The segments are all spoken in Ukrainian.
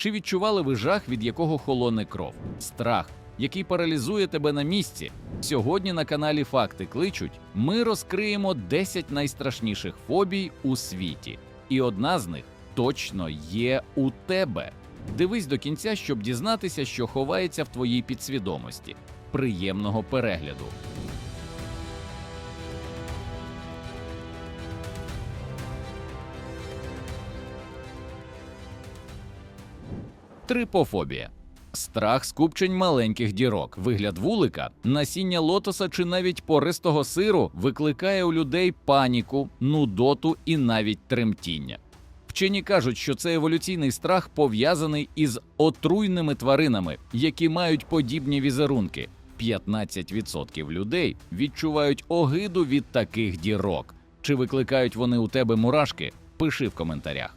Чи відчували ви жах, від якого холоне кров? Страх, який паралізує тебе на місці? Сьогодні на каналі Факти кличуть. Ми розкриємо 10 найстрашніших фобій у світі, і одна з них точно є у тебе. Дивись до кінця, щоб дізнатися, що ховається в твоїй підсвідомості. Приємного перегляду. Трипофобія. Страх скупчень маленьких дірок, вигляд вулика, насіння лотоса чи навіть пористого сиру викликає у людей паніку, нудоту і навіть тремтіння. Вчені кажуть, що цей еволюційний страх пов'язаний із отруйними тваринами, які мають подібні візерунки. 15% людей відчувають огиду від таких дірок. Чи викликають вони у тебе мурашки? Пиши в коментарях.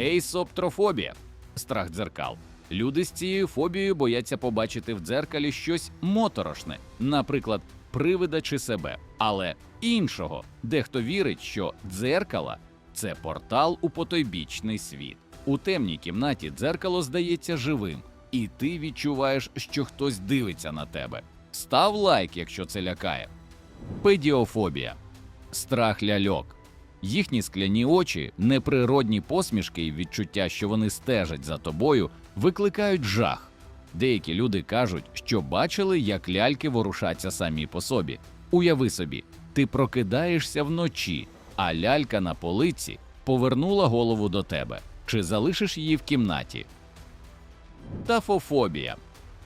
Ейсоптрофобія страх дзеркал. Люди з цією фобією бояться побачити в дзеркалі щось моторошне, наприклад, привида чи себе, але іншого. Дехто вірить, що дзеркала це портал у потойбічний світ. У темній кімнаті дзеркало здається живим, і ти відчуваєш, що хтось дивиться на тебе. Став лайк, якщо це лякає. Педіофобія страх ляльок. Їхні скляні очі, неприродні посмішки і відчуття, що вони стежать за тобою, викликають жах. Деякі люди кажуть, що бачили, як ляльки ворушаться самі по собі. Уяви собі, ти прокидаєшся вночі, а лялька на полиці повернула голову до тебе. Чи залишиш її в кімнаті? Тафофобія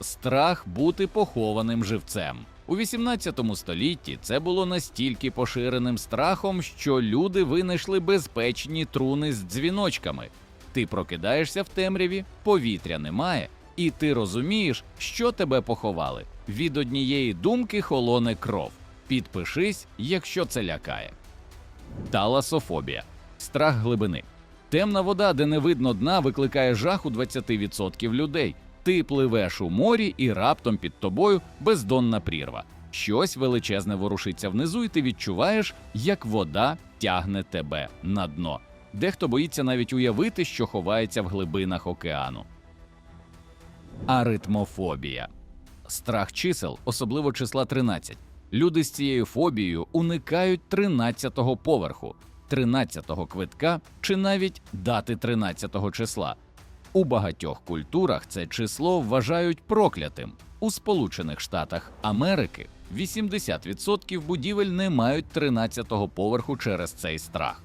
страх бути похованим живцем. У 18 столітті це було настільки поширеним страхом, що люди винайшли безпечні труни з дзвіночками. Ти прокидаєшся в темряві, повітря немає, і ти розумієш, що тебе поховали. Від однієї думки холоне кров. Підпишись, якщо це лякає. Таласофобія страх глибини. Темна вода, де не видно дна, викликає жах у 20% людей. Ти пливеш у морі і раптом під тобою бездонна прірва. Щось величезне ворушиться внизу, і ти відчуваєш, як вода тягне тебе на дно. Дехто боїться навіть уявити, що ховається в глибинах океану. Аритмофобія страх чисел, особливо числа 13. Люди з цією фобією уникають 13-го поверху, 13-го квитка чи навіть дати 13-го числа. У багатьох культурах це число вважають проклятим. У Сполучених Штатах Америки 80% будівель не мають 13-го поверху через цей страх.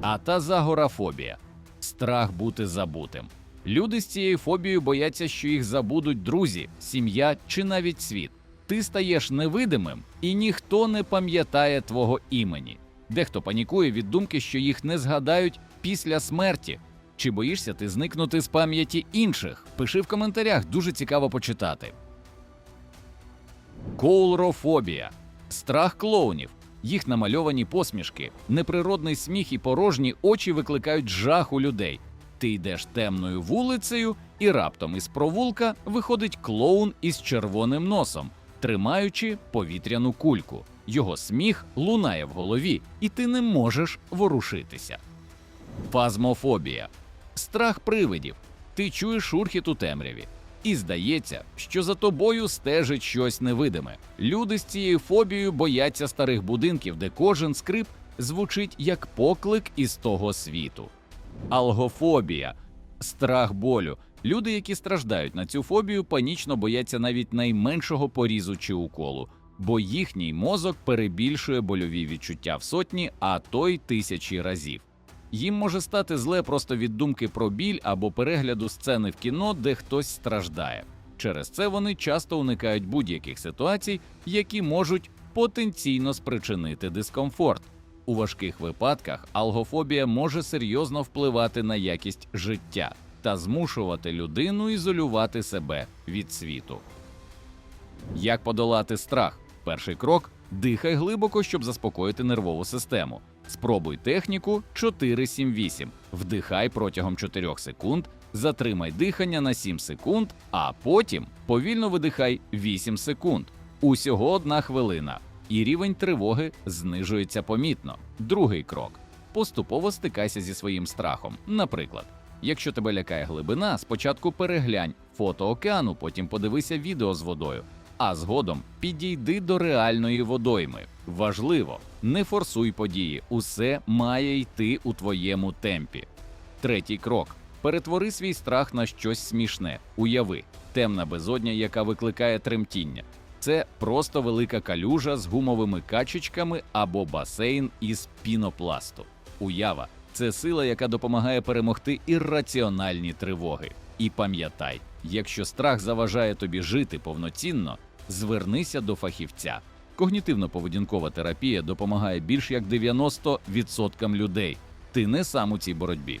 Атазагорафобія страх бути забутим. Люди з цією фобією бояться, що їх забудуть друзі, сім'я чи навіть світ. Ти стаєш невидимим, і ніхто не пам'ятає твого імені. Дехто панікує від думки, що їх не згадають після смерті. Чи боїшся ти зникнути з пам'яті інших? Пиши в коментарях, дуже цікаво почитати. Коулрофобія страх клоунів. Їх намальовані посмішки, неприродний сміх і порожні очі викликають жах у людей. Ти йдеш темною вулицею, і раптом із провулка виходить клоун із червоним носом, тримаючи повітряну кульку. Його сміх лунає в голові, і ти не можеш ворушитися. Фазмофобія страх привидів. Ти чуєш шурхіт у темряві. І здається, що за тобою стежить щось невидиме. Люди з цією фобією бояться старих будинків, де кожен скрип звучить як поклик із того світу. Алгофобія страх болю. Люди, які страждають на цю фобію, панічно бояться навіть найменшого порізу чи уколу, бо їхній мозок перебільшує больові відчуття в сотні, а то й тисячі разів. Їм може стати зле просто від думки про біль або перегляду сцени в кіно, де хтось страждає. Через це вони часто уникають будь-яких ситуацій, які можуть потенційно спричинити дискомфорт. У важких випадках алгофобія може серйозно впливати на якість життя та змушувати людину ізолювати себе від світу. Як подолати страх? Перший крок дихай глибоко, щоб заспокоїти нервову систему. Спробуй техніку 4-7-8. Вдихай протягом 4 секунд, затримай дихання на 7 секунд, а потім повільно видихай 8 секунд. Усього одна хвилина, і рівень тривоги знижується помітно. Другий крок поступово стикайся зі своїм страхом. Наприклад, Якщо тебе лякає глибина, спочатку переглянь фото океану, потім подивися відео з водою, а згодом підійди до реальної водойми. Важливо, не форсуй події, усе має йти у твоєму темпі. Третій крок: перетвори свій страх на щось смішне. Уяви, темна безодня, яка викликає тремтіння. Це просто велика калюжа з гумовими качечками або басейн із пінопласту. Уява це сила, яка допомагає перемогти ірраціональні тривоги. І пам'ятай, якщо страх заважає тобі жити повноцінно, звернися до фахівця. Когнітивно-поведінкова терапія допомагає більш як 90% людей. Ти не сам у цій боротьбі.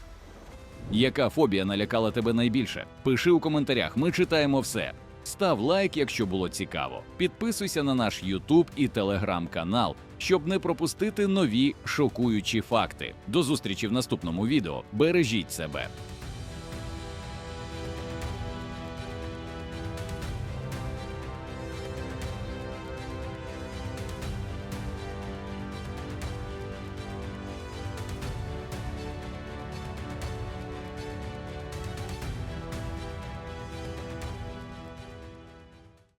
Яка фобія налякала тебе найбільше? Пиши у коментарях, ми читаємо все. Став лайк, якщо було цікаво. Підписуйся на наш YouTube і Telegram канал, щоб не пропустити нові шокуючі факти. До зустрічі в наступному відео. Бережіть себе.